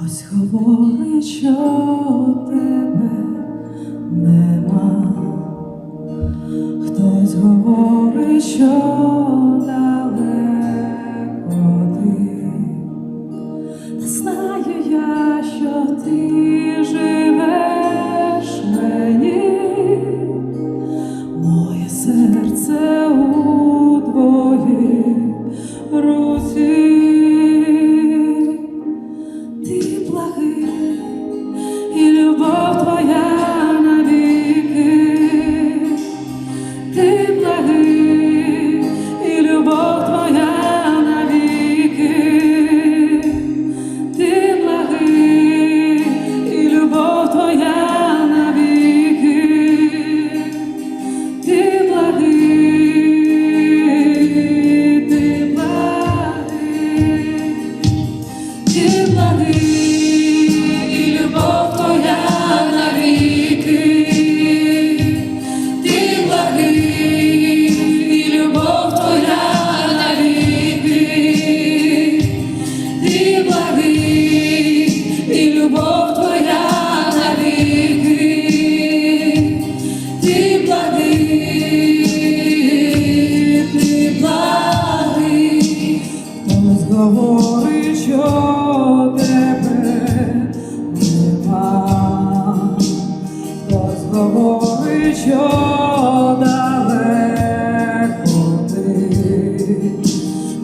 Хтось говорить, що тебе нема, хтось говорить, що. любов твоя навіки, ти благи, ти благи, Хтось говорить, що тебе нема, Хтось говорить, що далеко ти,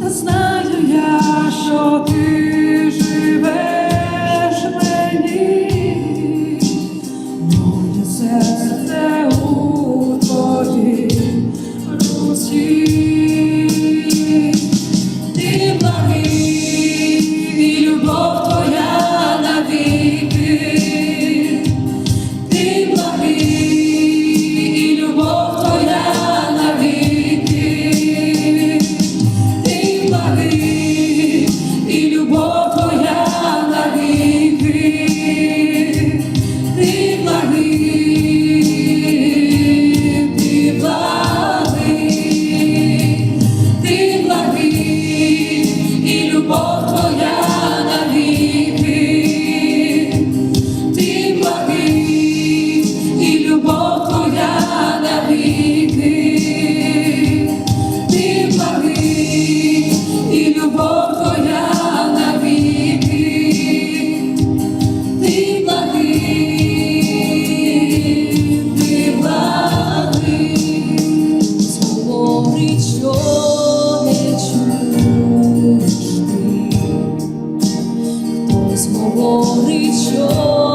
та знаю я, що ти. говорить що.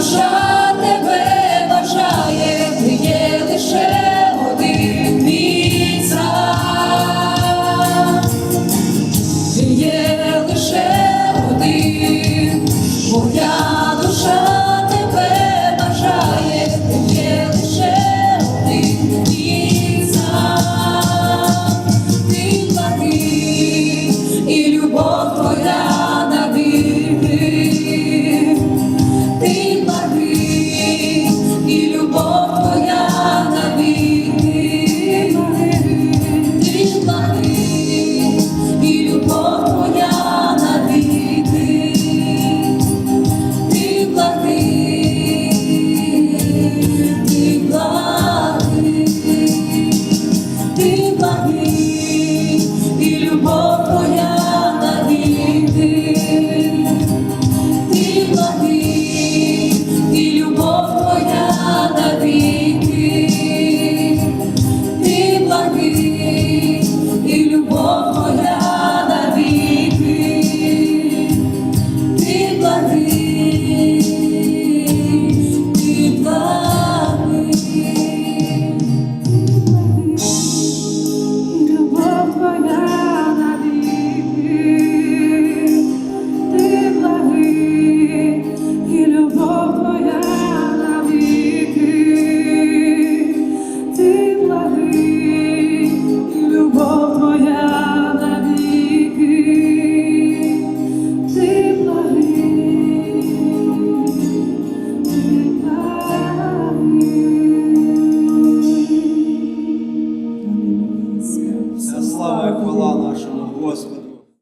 shine.